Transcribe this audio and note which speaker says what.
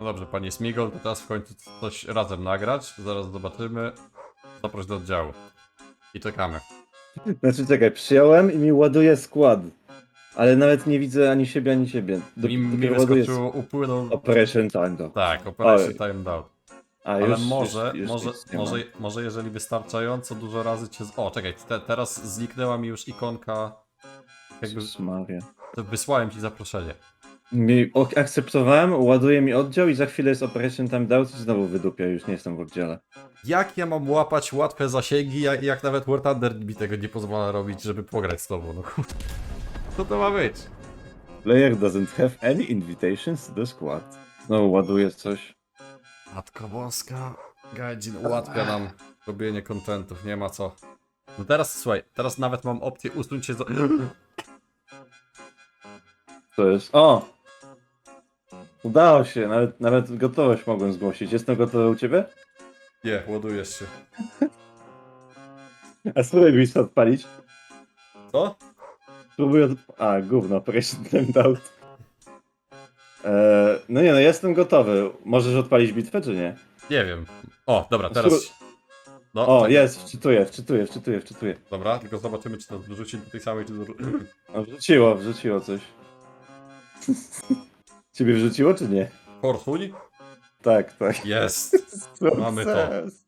Speaker 1: No dobrze, panie Smigol, to teraz w końcu coś razem nagrać. Zaraz zobaczymy. Zaproś do oddziału. I czekamy.
Speaker 2: Znaczy czekaj, przyjąłem i mi ładuje skład. Ale nawet nie widzę ani siebie, ani siebie. Do,
Speaker 1: Mi, mi wyskoczyło, upłynął...
Speaker 2: Operation Time to.
Speaker 1: Tak, Operation Time Down.
Speaker 2: A,
Speaker 1: Ale
Speaker 2: już,
Speaker 1: może,
Speaker 2: już, już
Speaker 1: może,
Speaker 2: nic nie ma.
Speaker 1: może, może jeżeli wystarczająco dużo razy cię... z- O, czekaj, te, teraz zniknęła mi już ikonka... Jakby
Speaker 2: Jezus Maria.
Speaker 1: wysłałem ci zaproszenie.
Speaker 2: Mi, o, akceptowałem, ładuje mi oddział i za chwilę jest Operation Time Down i znowu wydupia, już nie jestem w oddziale.
Speaker 1: Jak ja mam łapać łatwe zasięgi, jak, jak nawet War Thunder mi tego nie pozwala robić, żeby pograć z tobą, no kurde. Co to ma być?
Speaker 2: Player doesn't have any invitations to the squad. Znowu ładuje coś.
Speaker 1: Matko Boska, Gajdzin ułatwia nam robienie kontentów, nie ma co. No teraz, słuchaj, teraz nawet mam opcję usunąć się z...
Speaker 2: To jest. O! Udało się, nawet, nawet gotowość mogłem zgłosić. Jestem gotowy u ciebie?
Speaker 1: Nie, ładujesz się.
Speaker 2: A spróbuj mi to odpalić.
Speaker 1: Co?
Speaker 2: Spróbuj od... A, gówno, Time Down. Eee, no nie no, jestem gotowy. Możesz odpalić bitwę, czy nie?
Speaker 1: Nie wiem. O, dobra, teraz... No,
Speaker 2: O,
Speaker 1: czekaj.
Speaker 2: jest, wczytuję, wczytuję, wczytuję, wczytuję.
Speaker 1: Dobra, tylko zobaczymy, czy to wrzuci do tej samej, czy do...
Speaker 2: O, wrzuciło, wrzuciło coś. Ciebie wrzuciło, czy nie?
Speaker 1: Fortuń?
Speaker 2: Tak, tak.
Speaker 1: Jest! Mamy to.
Speaker 2: Sukces.